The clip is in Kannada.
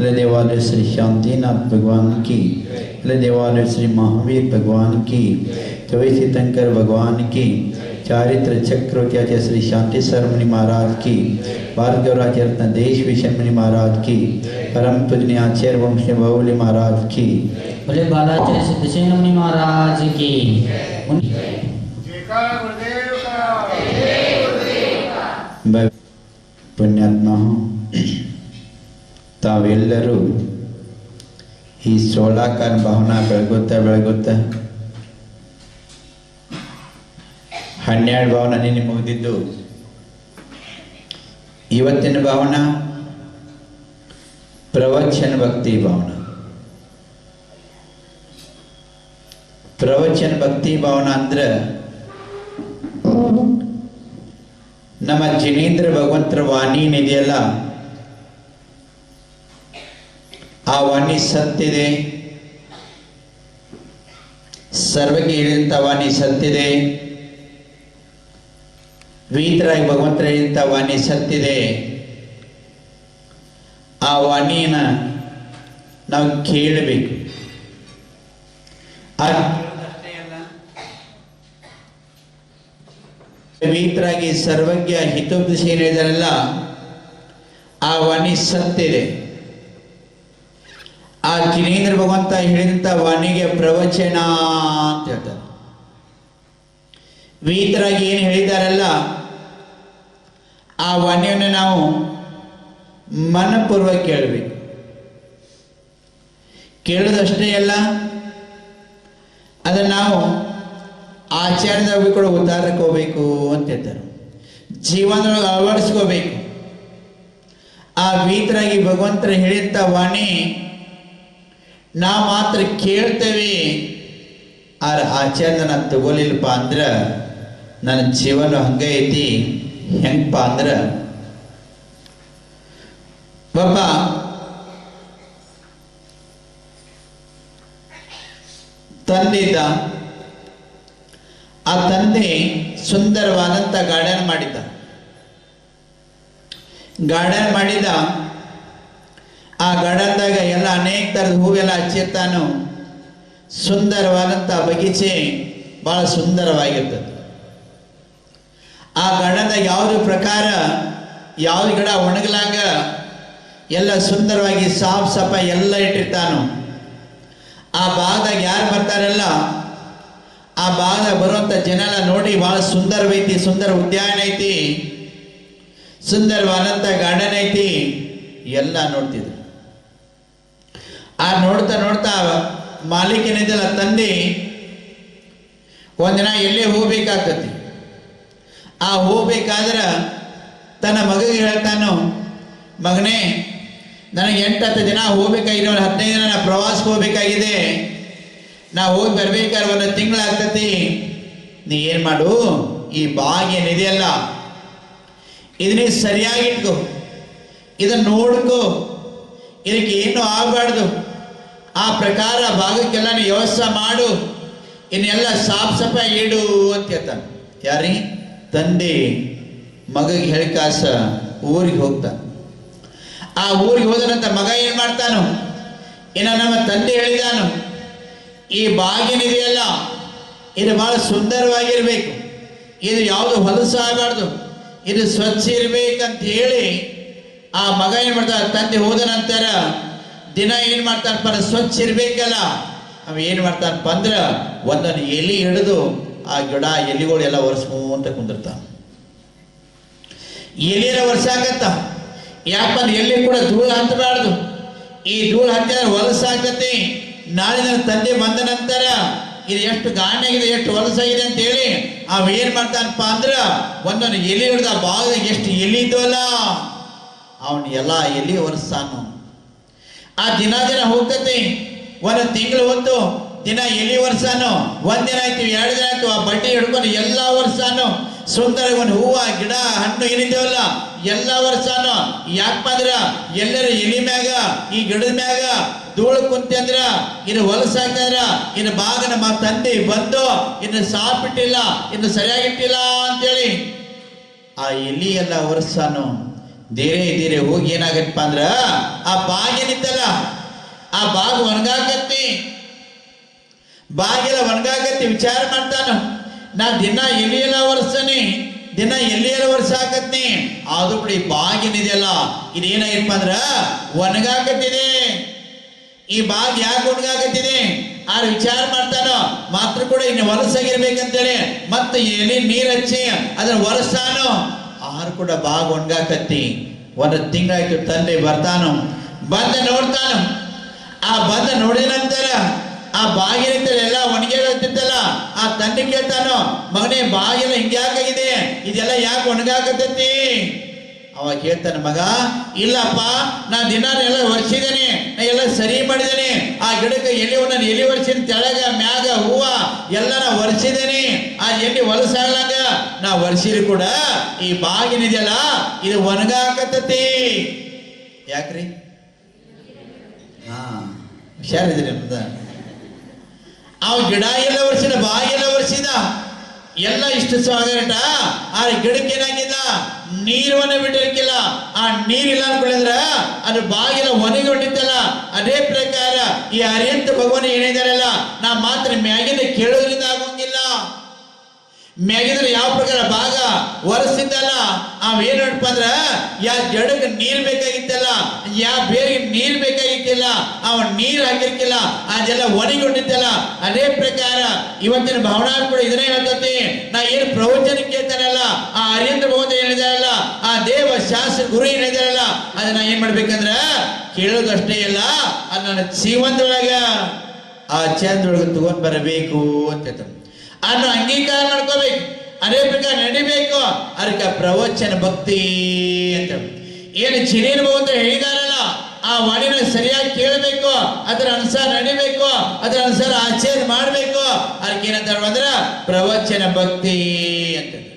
अरे देवालय श्री शांतिनाथ भगवान की अरे देवालय श्री महावीर भगवान की कवि तीर्थंकर भगवान की चारित्र चक्रवर्ती श्री शांति सरमणि महाराज की भार्गवराज रत्न देश विशन महाराज की परम पूजनीय आचार्य वंश बाहुली महाराज की बोले बालाचार्य सिद्धसेन मुनि महाराज की उन- जयकार ತಾವೆಲ್ಲರೂ ಈ ಸೋಳಾಕಾರ ಭಾವನಾ ಬೆಳಗುತ್ತ ಬೆಳಗುತ್ತ ಹನ್ನೆರಡು ಭವನ ನಿನ್ನೆ ಮುಗಿದಿದ್ದು. ಇವತ್ತಿನ ಭಾವನ ಪ್ರವಚನ ಭಕ್ತಿ ಭಾವನ. ಪ್ರವಚನ ಭಕ್ತಿ ಭಾವನ ಅಂದ್ರೆ ನಮ್ಮ ಜಿನೇಂದ್ರ ಭಗವಂತರ ವಾಣಿ ಏನಿದೆಯಲ್ಲ ಆ ವಾಣಿ ಸತ್ತಿದೆ. ಸರ್ವಕ್ಕೆ ಹೇಳಿದಂಥ ವಾಣಿ ಸತ್ತಿದೆ. ವೀತರಾಗಿ ಭಗವಂತ ಹೇಳಿದಂತ ವಾಣಿ ಸತ್ತಿದೆ. ಆ ವಾಣಿಯನ್ನ ನಾವು ಕೇಳಬೇಕು. ಆ ಪವಿತ್ರಾಗಿ ಸರ್ವಜ್ಞ ಹಿತೋಪದೇಶ ಏನಿದಾರಲ್ಲ ಆ ವಾಣಿ ಸತ್ತಿದೆ. ಆ ಜಿನೇಂದ್ರ ಭಗವಂತ ಹೇಳಿದಂತ ವಾಣಿಗೆ ಪ್ರವಚನ ಅಂತ ಹೇಳ್ತಾರೆ ವೀತರಾಗಿ ಏನು ಹೇಳಿದಾರಲ್ಲ, ಆ ವಾಣಿಯನ್ನು ನಾವು ಮನಪೂರ್ವ ಕೇಳಬೇಕು. ಕೇಳೋದಷ್ಟೇ ಅಲ್ಲ, ಅದನ್ನು ನಾವು ಆಚಾರ್ಯದಾಗ ಕೂಡ ಉದ್ಧಾರಕ್ಕೆ ಹೋಗ್ಬೇಕು ಅಂತ ಹೇಳ್ತಾರೆ. ಜೀವನದೊಳಗೆ ಅಳವಡಿಸ್ಕೋಬೇಕು. ಆ ವೀತರಾಗಿ ಭಗವಂತರು ಹೇಳಿದಂಥ ವಾಣಿ ನಾವು ಮಾತ್ರ ಕೇಳ್ತೇವೆ. ಆ ನಾನು ತಗೋಲಿಲ್ಲಪ್ಪ ಅಂದ್ರೆ ನನ್ನ ಜೀವನ ಹಂಗೆ ಐತಿ ಹೆಂಗಪ್ಪ ಅಂದ್ರೆ. ಒಬ್ಬ ತಂದಿದ್ದ ಆ ತಂದೆ ಸುಂದರವಾದಂಥ ಗಾರ್ಡನ್ ಮಾಡಿದ್ದ. ಗಾರ್ಡನ್ ಮಾಡಿದ ಆ ಗಾರ್ಡನ್ದಾಗ ಎಲ್ಲ ಅನೇಕ ಥರದ ಹೂವೆಲ್ಲ ಹಚ್ಚಿರ್ತಾನು. ಸುಂದರವಾದಂಥ ಬಗೀಚೆ ಭಾಳ ಸುಂದರವಾಗಿರ್ತದೆ. ಆ ಗಾರ್ಡನ್ದಾಗ ಯಾವುದು ಪ್ರಕಾರ ಯಾವ್ದು ಗಿಡ ಒಣಗಲಾಗ ಎಲ್ಲ ಸುಂದರವಾಗಿ ಸಾಫ್ ಸಫ ಎಲ್ಲ ಇಟ್ಟಿರ್ತಾನು. ಆ ಭಾಗದಾಗ ಯಾರು ಬರ್ತಾರಲ್ಲ, ಆ ಭಾಗದಾಗ ಬರುವಂಥ ಜನ ನೋಡಿ ಭಾಳ ಸುಂದರವೈತಿ, ಸುಂದರ ಉದ್ಯಾನ ಐತಿ ಸುಂದರವಾದಂಥ ಗಾರ್ಡನ್ ಐತಿ, ಎಲ್ಲ ನೋಡ್ತಿದ್ರು. ಆ ನೋಡ್ತಾ ನೋಡ್ತಾ ಮಾಲೀಕನಿದ್ದಲ್ಲ ತಂದೆ, ಒಂದಿನ ಎಲ್ಲೇ ಹೋಗ್ಬೇಕಾಗ್ತತಿ ಆ ಹೋಗ್ಬೇಕಾದ್ರೆ ತನ್ನ ಮಗಗೆ ಹೇಳ್ತಾನು, ಮಗನೇ, ನನಗೆ ಎಂಟು ಹತ್ತು ದಿನ ಹೋಗ್ಬೇಕಾಗಿದೆ, ಒಂದು ಹದಿನೈದು ದಿನ ನಾ ಪ್ರವಾಸಕ್ಕೆ ಹೋಗ್ಬೇಕಾಗಿದೆ. ನಾ ಹೋಗಿ ಬರ್ಬೇಕಾದ್ರೆ ಒಂದು ತಿಂಗಳಾಗ್ತತಿ ನೀ ಏನು ಮಾಡು, ಈ ಬಾಗ್ ಏನಿದೆಯಲ್ಲ ಇದನ್ನೇ ಸರಿಯಾಗಿ ಇಟ್ಕೋ. ಇದನ್ನು ನೋಡ್ಕೋ. ಇದಕ್ಕೆ ಏನು ಆಗಬಾರ್ದು. ಆ ಪ್ರಕಾರ ಭಾಗಕ್ಕೆಲ್ಲ ನೀ ವ್ಯವಸ್ಥೆ ಮಾಡು. ಇನ್ನೆಲ್ಲ ಸಾಫ್ ಸಫಾಯಿ ಇಡು ಅಂತ ಹೇಳ್ತಾನೆ. ಯಾರಿ ತಂದೆ ಮಗಗೆ ಹೇಳಿಕಾಸ ಊರಿಗೆ ಹೋಗ್ತಾನೆ. ಆ ಊರಿಗೆ ಹೋದನಂತ ಮಗ ಏನ್ ಮಾಡ್ತಾನು? ಇನ್ನ ನಮ್ಮ ತಂದೆ ಹೇಳಿದಾನು, ಈ ಬಾಗಿನಿದೆಯಲ್ಲ ಇದು ಬಹಳ ಸುಂದರವಾಗಿರ್ಬೇಕು. ಇದು ಯಾವುದು ಹೊಲಸು ಆಗಬಾರ್ದು. ಇದು ಸ್ವಚ್ಛ ಇರ್ಬೇಕಂತ ಹೇಳಿ ಆ ಮಗ ಏನ್ ಮಾಡ್ತಾನೆ? ತಂದೆ ಹೋದ ನಂತರ ದಿನ ಏನ್ ಮಾಡ್ತಾನಪ್ಪ ಅಂದ್ರೆ ಸ್ವಚ್ಛ ಇರ್ಬೇಕಲ್ಲ. ಅವ ಏನ್ ಮಾಡ್ತಾನಪ್ಪ ಅಂದ್ರೆ ಒಂದೊಂದು ಎಲಿ ಹಿಡಿದು ಆ ಗಿಡ ಎಲಿಗಳು ಎಲ್ಲ ಒರೆಸ್ಕೊಂತ ಕುಂದಿರ್ತಾನ ಎಲಿಯರ ಆಗತ್ತ ಯಾಕಂದ್ರೆ ಎಲ್ಲಿ ಕೂಡ ಧೂಳು ಹತ್ತಬಾರ್ದು. ಈ ಧೂಳು ಹತ್ತಿದ್ರೆ ಹೊಲಸಾಗ್ತತಿ. ನಾಳೆ ನನ್ನ ತಂದೆ ಬಂದ ನಂತರ ಇದು ಎಷ್ಟು ಗಾಣಿಗಿದೆ ಎಷ್ಟು ಹೊಲಸಾಗಿದೆ ಅಂತ ಹೇಳಿ ಅವ ಏನ್ ಮಾಡ್ತಾನಪ್ಪ ಅಂದ್ರ ಒಂದೊಂದು ಎಲಿ ಹಿಡ್ದ ಭಾಗ ಎಷ್ಟು ಎಲಿ ಇದ್ದವಲ್ಲ ಅವನು ಎಲ್ಲ ಎಲಿ ಒರೆಸ್ತಾನು ಆ ದಿನ ದಿನ ಹೋಗ್ತತಿ. ಒಂದು ತಿಂಗಳು ಹೊತ್ತು, ದಿನ ಎಲಿ ವರ್ಷಾನು, ಒಂದಿನ ಆಯ್ತು, ಎರಡು ದಿನ ಆಯ್ತು, ಆ ಬಟ್ಟೆ ಹಿಡ್ಕೊಂಡು ಎಲ್ಲ ವರ್ಷಾನು ಸುಂದರ ಒಂದು ಹೂವು, ಗಿಡ, ಹಣ್ಣು ಏನಿದ್ದೇವಲ್ಲ, ಎಲ್ಲ ವರ್ಷಾನು ಯಾಕಪ್ಪ ಅಂದ್ರ ಎಲ್ಲರ ಎಲಿ ಮ್ಯಾಗ, ಈ ಗಿಡದ ಮ್ಯಾಗ, ಧೂಳು ಅಂದ್ರ, ಇನ್ನು ಹೊಲಸಾಕಂದ್ರ ಇನ್ನು ಬಾಗ ನಮ್ಮ ತಂದೆ ಬಂದು, ಇನ್ನು ಸಾಪಿಟ್ಟಿಲ್ಲ, ಇನ್ನು ಸರಿಯಾಗಿಟ್ಟಿಲ್ಲ ಅಂತೇಳಿ, ಆ ಎಲಿ ಎಲ್ಲ ವರ್ಷಾನು ಧೀರೆ ಧೀರೆ, ಹೋಗಿ ಏನಾಗತ್ತಪ್ಪ ಅಂದ್ರ, ಆ ಬಾಗಿಲಿದ್ದಲ್ಲ, ಆ ಬಾಗ್ ಒಣಗಾಕತ್ತಿ. ಬಾಗಿಲ ಒಣಗಾಕತ್ತಿ, ವಿಚಾರ ಮಾಡ್ತಾನ. ನಾ ದಿನ ಎಲ್ಲಿ ಎಲ್ಲ ಒರೆಸ್ತಾನೆ ದಿನ ಎಲ್ಲಿ ಎಲ್ಲ ಒರೆಸಾಕತ್ನಿ. ಆದ್ರೂ ಬಿಡಿ ಬಾಗಿನಿದೆಯಲ್ಲ ಇದೇನಾಗಿಪ್ಪ ಅಂದ್ರ, ಒಣಗಾಕತ್ತಿದೆ. ಈ ಬಾಗ್ ಯಾಕೆ ಒಣಗಾಕತ್ತಿದೆ? ಆ ವಿಚಾರ ಮಾಡ್ತಾನೋ, ಮಾತ್ರ ಕೂಡ ಇನ್ನು ಹೊಲಸಾಗಿರ್ಬೇಕಂತೇಳಿ ಮತ್ತೆ ಎಲ್ಲಿ ನೀರ್ ಹಚ್ಚಿ, ಅದನ್ನ ಒರೆಸ್ತಾನೋ ಆರು ಕೂಡ ಬಾಗ ಒಣಗಾಕತ್ತಿ. ಒಂದು ತಿಂಗಳಾಯ್ತು ತಂದೆ ಬರ್ತಾನು. ಬಂದ ನೋಡ್ತಾನ. ಆ ಬಂದ ನೋಡಿದ ನಂತರ ಆ ಬಾಗಿಲ ಎಲ್ಲ ಒಣಗ್ಯಾಗತ್ತಿತ್ತಲ್ಲ ಆ ತಂದೆ ಕೇಳ್ತಾನೋ, ಮಗನೇ ಬಾಗಿಲ ಹಿಂಗ್ಯಾಕಾಗಿದೆ ಇದೆಲ್ಲ ಯಾಕೆ ಒಣಗಾಕತ್ತೈತಿ ಅವಾಗ ಹೇಳ್ತಾನೆ, ಮಗ, ಇಲ್ಲಪ್ಪ ನಾ ದಿನ ಎಲ್ಲ ಒರೆಸಿದ್ದೇನೆ, ನಾ ಎಲ್ಲ ಸರಿ ಮಾಡಿದ್ದೇನೆ. ಆ ಗಿಡಕ್ಕೆ ಎಲ್ಲಿ ನಾನು ಎಲ್ಲಿ ಒರೆಸಿನ ತೆಳಗ, ಮ್ಯಾಗ, ಹೂವ ಎಲ್ಲ ನಾ ಒರೆಸಿದ್ದೇನೆ. ಆ ಎಲ್ಲಿ ಹೊಲಸಾಗ್ಲಾಗ ನಾ ಒರೆಸಿರಿ ಕೂಡ ಈ ಬಾಗಿನಿದೆಯಲ್ಲ ಇದು ಒಣಗಾಕತ್ತತಿ. ಯಾಕ್ರಿ? ಹಾ ಹುಷಾರಿದ್ರಿ ಅಂತ ಅವ ಗಿಡ ಎಲ್ಲ ಒರೆಸಿದ ಬಾಯಿ ಎಲ್ಲ ಒರೆಸಿದ, ಎಲ್ಲ ಇಷ್ಟು ಸಾಗರಟ ಆ ಗಿಡಕ್ಕೆ ಏನಾಗಿದ ನೀರನ್ನ ಬಿಟ್ಟಿರ್ಕಿಲ್ಲ ಆ ನೀರಿಲ್ಲ ಅನ್ಕೊಳ್ಳಿದ್ರ ಅದು ಬಾಗಿಲ ಒಣಗಿ ಅದೇ ಪ್ರಕಾರ ಈ ಅರಿಯಂತ ಭಗವಾನ್ ಏನಿದಾರಲ್ಲ, ನಾ ಮಾತ್ರ ಮ್ಯಾಗಿಂದ ಕೇಳೋದ್ರಿಂದ ಆಗೋಂಗಿಲ್ಲ. ಮ್ಯಾಗಿದ್ರೆ ಯಾವ ಪ್ರಕಾರ ಭಾಗ ಒರೆಸಿದ್ದಲ್ಲ? ಅವ್ ಏನ್ ನೋಡಪ್ಪ ಅಂದ್ರ, ಯಾ ಜಡಕ್ಕೆ ನೀರ್ ಬೇಕಾಗಿತ್ತಲ್ಲ, ಯಾ ಬೇರಿಗೆ ನೀರ್ ಬೇಕಾಗಿತ್ತಿಲ್ಲ, ಅವ ನೀರ್ ಹಾಕಿರ್ಕಿಲ್ಲ ಅದೆಲ್ಲ ಒಣಗೊಂಡಿದ್ದಲ್ಲ ಅದೇ ಪ್ರಕಾರ ಇವತ್ತಿನ ಭಾವನಾ ಕೂಡ ಇದನ್ನೇ ಹೇಳ್ತತಿ ನಾ ಏನ್ ಪ್ರವಚನ ಕೇಳ್ತಾನಲ್ಲ, ಆ ಅರಿಯಂದ್ರ ಭಗವಂತ ಹೇಳಿದಾರಲ್ಲ ಆ ದೇವ ಶಾಸ್ತ್ರ ಗುರು ಏನಿದಾರಲ್ಲ ಅದನ್ನ ಏನ್ ಮಾಡ್ಬೇಕಂದ್ರ ಕೇಳೋದಷ್ಟೇ ಇಲ್ಲ, ಅದು ನನ್ನ ಜೀವನದೊಳಗ ಆ ಚಂದ್ರೊಳಗೆ ತಗೊಂಡ್ ಬರಬೇಕು ಅಂತ ಹೇಳ್ತಾನೆ. ಅದನ್ನು ಅಂಗೀಕಾರ ಮಾಡ್ಕೋಬೇಕು. ಅದೇ ಪ್ರಕಾರ ನಡಿಬೇಕು. ಅದಕ್ಕೆ ಪ್ರವಚನ ಭಕ್ತಿ ಅಂತ ಏನು ಚಿರೀನ್ ಅಂತ ಹೇಳಿದಾರಲ್ಲ, ಆ ವಾಣಿನ ಸರಿಯಾಗಿ ಕೇಳಬೇಕು, ಅದರ ಅನುಸಾರ ನಡಿಬೇಕು, ಅದರ ಅನುಸಾರ ಆಚರಣೆ ಮಾಡಬೇಕು. ಅದಕ್ಕೆ ಏನಂತ ಅಂದ್ರೆ ಪ್ರವಚನ ಭಕ್ತಿ ಅಂತ